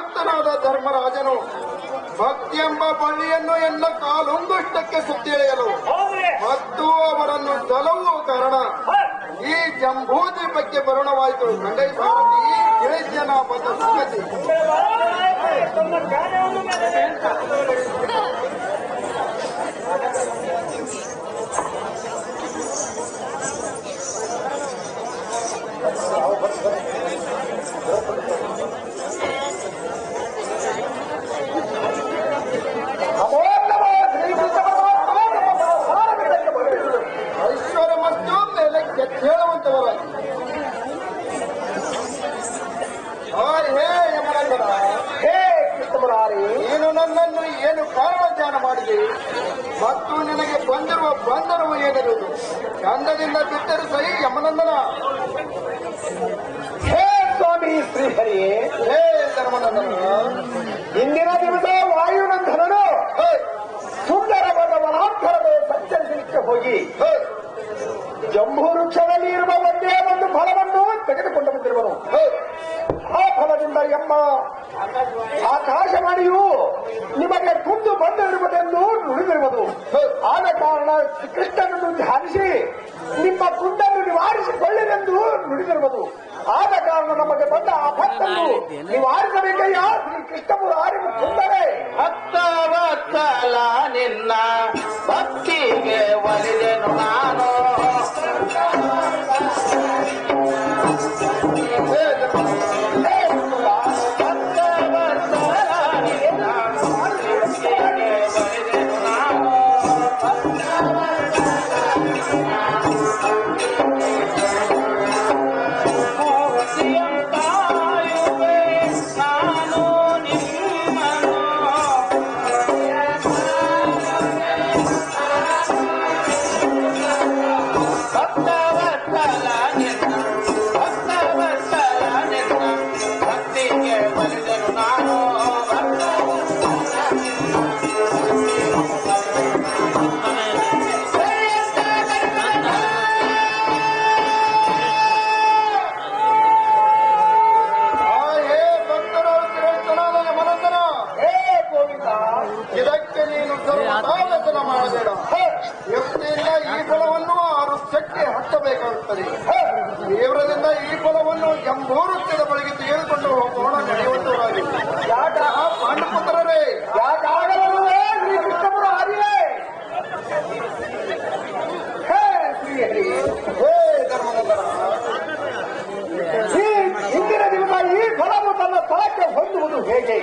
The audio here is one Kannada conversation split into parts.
ಭಕ್ತನಾದ ಧರ್ಮರಾಜನು ಭಕ್ತಿ ಎಂಬ ಬಳ್ಳಿಯನ್ನು ಎಲ್ಲ ಕಾಲೊಂದಷ್ಟಕ್ಕೆ ಸುತ್ತಿಳೆಯಲು ಮತ್ತು ಅವರನ್ನು ಸಲವು ಕಾರಣ ಈ ಜಂಬೂದಿ ಬಗ್ಗೆ ಬರುಣವಾಯಿತು. ಗಂಡೈ ತಿಳಿದ್ಯನ ಬಂದ ಸಂಗತಿ ತಮ್ಮ ಕಾರ್ಯವನ್ನು ಮೇಲೆ ಐಶ್ವರ್ಯ ಮತ್ತು ಮೇಲೆ ಹೇಳುವಂತವರ ಹೇ ಯಮನಂದನ ಹೇ ಕೃಷ್ಣಮುರಾರಿ ನೀನು ನನ್ನನ್ನು ಏನು ಕಾರಣ ಧ್ಯಾನ ಮಾಡಿದೆ ಮತ್ತು ನಿನಗೆ ಬಂದಿರುವ ಬಂಧನವು ಏನಿರುವುದು ಗಂಧದಿಂದ ಬಿಟ್ಟರು ಸರಿ ಯಮನಂದನ. ಹೇ ಸ್ವಾಮಿ ಶ್ರೀಹರಿ ಹೇ ಧರ್ಮನಂದನ ಇಂದಿನ ದಿವಸ ವಾಯುನಂದನನು ಸುಂದರವಾದ ವನಾಂತರದ ಸಂಚರಿಸಲಿಕ್ಕೆ ಹೋಗಿ ಜಂಭು ಜಂಬೂ ವೃಕ್ಷದಲ್ಲಿ ಇರುವ ಒಂದೇ ಒಂದು ಫಲವನ್ನು ತೆಗೆದುಕೊಂಡು ಬಂದಿರುವನು. ಆ ಫಲದಿಂದ ಎಮ್ಮ ಆಕಾಶವಾಣಿಯು ನಿಮಗೆ ಕುಂದು ಬಂದಿರುವುದೆಂದು ನುಡಿದಿರುವುದು ಆದ ಕಾರಣ ಕೃಷ್ಣನನ್ನು ಧ್ಯಾನಿಸಿ ನಿಮ್ಮ ಕುಂದನ್ನು ನಿವಾರಿಸಿಕೊಳ್ಳಿರೆಂದು ನುಡಿದಿರುವುದು. ಆದ ಕಾರಣ ನಮಗೆ ಬಂದ ಆಪತ್ತನ್ನು ನಿವಾರಿಸಬೇಕಯ್ಯ ಶ್ರೀ ಕೃಷ್ಣಮುರಾರಿ ಭಕ್ತ ಭಕ್ತವತ್ಸಲ ನಿನ್ನ ಭಕ್ತಿಗೆ ಒಲಿದೆನು ನಾನು Thank you. ಹಚ್ಚಬೇಕಾಗುತ್ತದೆ ದೇವರದಿಂದ ಈ ಫಲವನ್ನು ಎಂಬೂರುತ್ತಿದ ಬಳಿಗೆ ತೆಗೆದುಕೊಂಡು ಹೋಗೋಣ ನಡೆಯುವಂತವರಾಗಿ. ಯಾಕ ಪಾಂಡುಪುತ್ರರೇ ಯಾಕಾಗಲೇ ಶ್ರೀ ಕೃಷ್ಣಮುರಾರಿಯೇ ಹೇ ಶ್ರೀಹರಿ ಹೇ ಈ ಇಂದಿನ ದಿವಸ ಈ ಫಲವು ತನ್ನ ಸ್ಥಳಕ್ಕೆ ಹೊಂದುವುದು ಹೇಗೆ?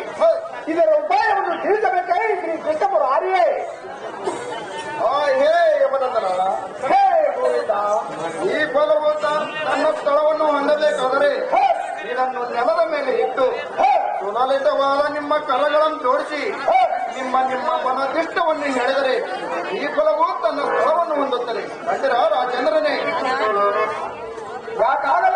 ಇದರ ಉಪಾಯವನ್ನು ತಿಳಿಸಬೇಕೇ ಶ್ರೀ ಕೃಷ್ಣಮುರಾರಿಯೇ ಆ, ಹೇ ಯಮನಂದನ ಹೇ ಗೋವಿಂದ ಈ ಫಲವು ತ- ತನ್ನ ಸ್ಥಳವನ್ನು ಹೊಂದಬೇಕಾದರೆ ಹೇ ಇದನ್ನು ನೆಲದ ಮೇಲೆ ಇಟ್ಟು ಸುನಲಿತವಾದ ನಿಮ್ಮ ಕಲಗಳನ್ನು ಜೋಡಿಸಿ ನಿಮ್ಮ ನಿಮ್ಮ ಮನದಿಷ್ಟವನ್ನು ನಡೆದರೆ ಈ ಕುಲವೂ ತನ್ನ ಸ್ಥಳವನ್ನು ಹೊಂದುತ್ತದೆ. ಕಂಡಿರ ರಾಜೇಂದ್ರನೇ? ಯಾಕಾಗಲೇ